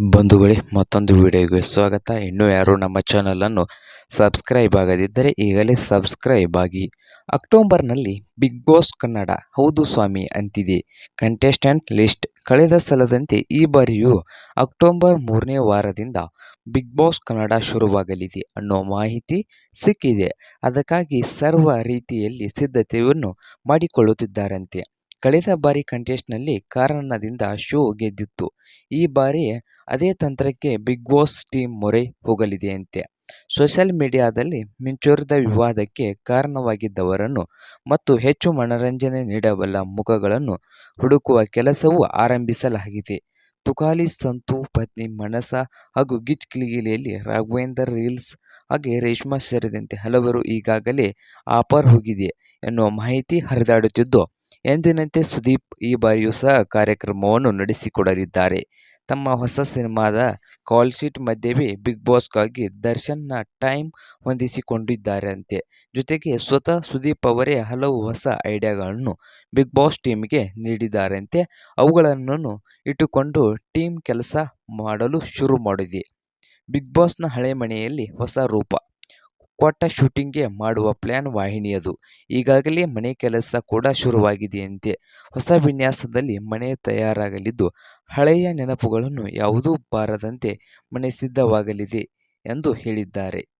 ಬಂಧುಗಳೇ, ಮತ್ತೊಂದು ವಿಡಿಯೋಗೆ ಸ್ವಾಗತ. ಇನ್ನೂ ಯಾರು ನಮ್ಮ ಚಾನಲನ್ನು ಸಬ್ಸ್ಕ್ರೈಬ್ ಆಗದಿದ್ದರೆ ಈಗಲೇ ಸಬ್ಸ್ಕ್ರೈಬ್ ಆಗಿ. ಅಕ್ಟೋಬರ್ನಲ್ಲಿ ಬಿಗ್ ಬಾಸ್ ಕನ್ನಡ ಹೌದು ಸ್ವಾಮಿ ಅಂತಿದೆ. ಕಂಟೆಸ್ಟೆಂಟ್ ಲಿಸ್ಟ್ ಕಳೆದ ಸಲದಂತೆ ಈ ಬಾರಿಯೂ ಅಕ್ಟೋಬರ್ ಮೂರನೇ ವಾರದಿಂದ ಬಿಗ್ ಬಾಸ್ ಕನ್ನಡ ಶುರುವಾಗಲಿದೆ ಅನ್ನೋ ಮಾಹಿತಿ ಸಿಕ್ಕಿದೆ. ಅದಕ್ಕಾಗಿ ಸರ್ವ ರೀತಿಯಲ್ಲಿ ಸಿದ್ಧತೆಯನ್ನು ಮಾಡಿಕೊಳ್ಳುತ್ತಿದ್ದಾರಂತೆ. ಕಳೆದ ಬಾರಿ ಕಂಟೆಸ್ಟ್ನಲ್ಲಿ ಕಾರಣದಿಂದ ಶೋ ಗೆದ್ದಿತ್ತು. ಈ ಬಾರಿ ಅದೇ ತಂತ್ರಕ್ಕೆ ಬಿಗ್ ಬಾಸ್ ಟೀಮ್ ಮೊರೆ ಹೋಗಲಿದೆಯಂತೆ. ಸೋಷಿಯಲ್ ಮೀಡಿಯಾದಲ್ಲಿ ಮಿಂಚುರಿದ ವಿವಾದಕ್ಕೆ ಕಾರಣವಾಗಿದ್ದವರನ್ನು ಮತ್ತು ಹೆಚ್ಚು ಮನರಂಜನೆ ನೀಡಬಲ್ಲ ಮುಖಗಳನ್ನು ಹುಡುಕುವ ಕೆಲಸವೂ ಆರಂಭಿಸಲಾಗಿದೆ. ತುಕಾಲಿ ಸಂತು, ಪತ್ನಿ ಮನಸ ಹಾಗೂ ಗಿಚ್ ಕಿಲಿಗಿಲಿಯಲ್ಲಿ ರಾಘವೇಂದರ್ ರೀಲ್ಸ್ ಹಾಗೆ ರೇಷ್ಮಾ ಸೇರಿದಂತೆ ಹಲವರು ಈಗಾಗಲೇ ಆಫರ್ ಹೋಗಿದೆ ಎನ್ನುವ ಮಾಹಿತಿ ಹರಿದಾಡುತ್ತಿದ್ದು ಎಂದಿನಂತೆ ಸುದೀಪ್ ಈ ಬಾರಿಯೂ ಸಹ ಕಾರ್ಯಕ್ರಮವನ್ನು ನಡೆಸಿಕೊಡಲಿದ್ದಾರೆ. ತಮ್ಮ ಹೊಸ ಸಿನಿಮಾದ ಕಾಲ್ ಶೀಟ್ ಮಧ್ಯವೇ ಬಿಗ್ ಬಾಸ್ಗಾಗಿ ದರ್ಶನ್ನ ಟೈಮ್ ಹೊಂದಿಸಿಕೊಂಡಿದ್ದಾರೆಂತೆ. ಜೊತೆಗೆ ಸ್ವತಃ ಸುದೀಪ್ ಅವರೇ ಹಲವು ಹೊಸ ಐಡಿಯಾಗಳನ್ನು ಬಿಗ್ ಬಾಸ್ ಟೀಮ್ಗೆ ನೀಡಿದ್ದಾರಂತೆ. ಅವುಗಳನ್ನು ಇಟ್ಟುಕೊಂಡು ಟೀಮ್ ಕೆಲಸ ಮಾಡಲು ಶುರು ಮಾಡಿದೆ. ಬಿಗ್ ಬಾಸ್ನ ಹಳೆ ಮನೆಯಲ್ಲಿ ಹೊಸ ರೂಪ. ಕೊಟ್ಟ ಶೂಟಿಂಗ್ಗೆ ಮಾಡುವ ಪ್ಲಾನ್ ವಾಹಿನಿಯದು. ಈಗಾಗಲೇ ಮನೆ ಕೆಲಸ ಕೂಡ ಶುರುವಾಗಿದೆಯಂತೆ. ಹೊಸ ವಿನ್ಯಾಸದಲ್ಲಿ ಮನೆ ತಯಾರಾಗಲಿದ್ದು, ಹಳೆಯ ನೆನಪುಗಳನ್ನು ಯಾವುದೂ ಬಾರದಂತೆ ಮನೆ ಸಿದ್ಧವಾಗಲಿದೆ ಎಂದು ಹೇಳಿದ್ದಾರೆ.